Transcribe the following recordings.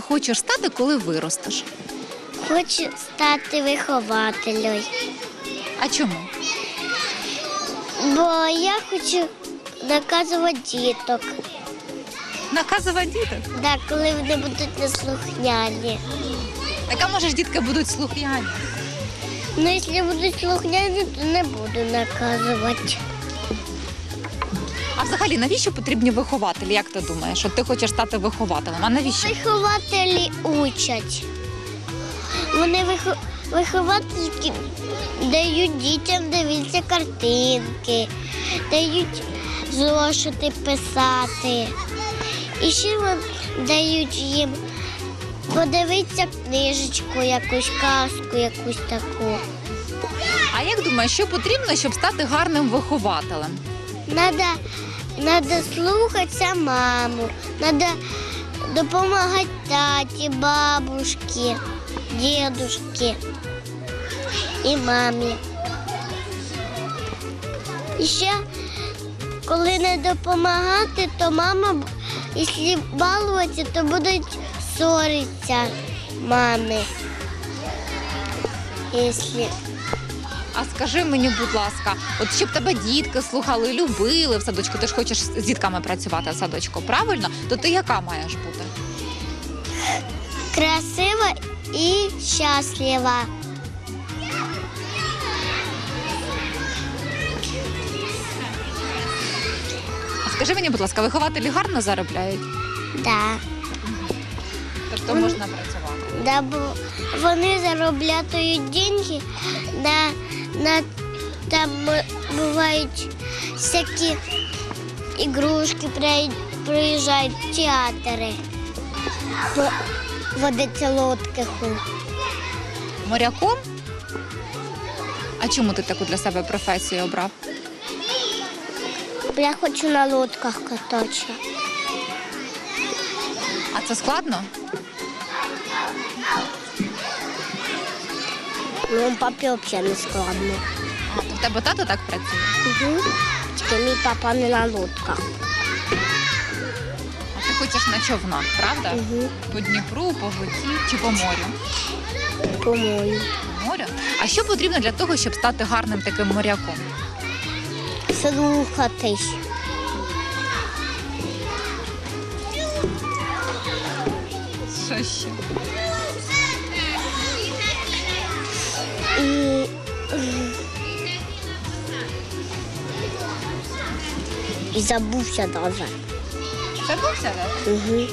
хочеш стати, коли виростеш? Хочу стати вихователем, А чому? бо я хочу наказувати діток, Наказувати діток. да, коли вони будуть неслухняні. Так а може ж дітки будуть слухняні? Ну, якщо будуть слухняні, то не буду наказувати. А взагалі навіщо потрібні вихователі? Як ти думаєш? От ти хочеш стати вихователем? А навіщо? Вихователі учать. Вони вихо... виховательки дають дітям дивитися картинки, дають зошити писати. І ще дають їм подивитися книжечку, якусь казку, якусь таку. А як думаєш, що потрібно, щоб стати гарним вихователем? Надо, надо слухатися маму, надо допомагати таті, бабушці, дідушці і мамі. І ще, коли не допомагати, то мама, якщо балуватися, то будуть ссоритися мами. Якщо А скажи мені, будь ласка, от щоб тебе дітки слухали, любили в садочку, ти ж хочеш з дітками працювати в садочку, правильно? То ти яка маєш бути? красива і щаслива. А скажи мені, будь ласка, вихователі гарно заробляють? Да. Тобто можна працювати? Да, бо вони заробляють деньги на, на там бувають всякі ігрушки, при- приїжджають театри. Водиться лодки. Моряком? А чому ти таку для себе професію обрав? Я хочу на лодках кататися. А це складно? Ну, папі взагалі не складно. А, то в тебе тато так працює? Угу. Тільки мій папа не на лодках. А ти хочеш на човнах, правда? Угу. По Дніпру, по воді чи по морю? По-моєму. По морю. А що потрібно для того, щоб стати гарним таким моряком? Слухатись. Що ще? І забувся даже. Забувся, так? Угу.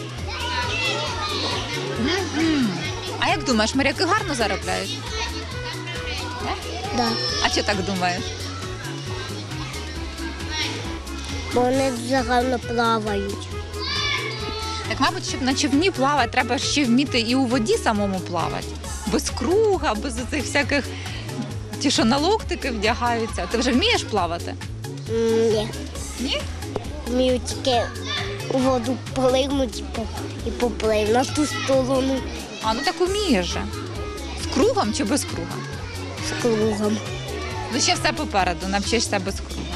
А як думаєш, моряки гарно заробляють? Да. А що так думаєш? Бо вони дуже гарно плавають. Так, мабуть, щоб на човні плавати, треба ще вміти і у воді самому плавати. Без круга, без цих всяких ті, що на локтики вдягаються. Ти вже вмієш плавати? Ні. Ні? Вмію тільки у воду плигнути і поплив на ту сторону А ну так умієш же. З кругом чи без круга? з кругом. Ну ще все попереду, навчишся без круга.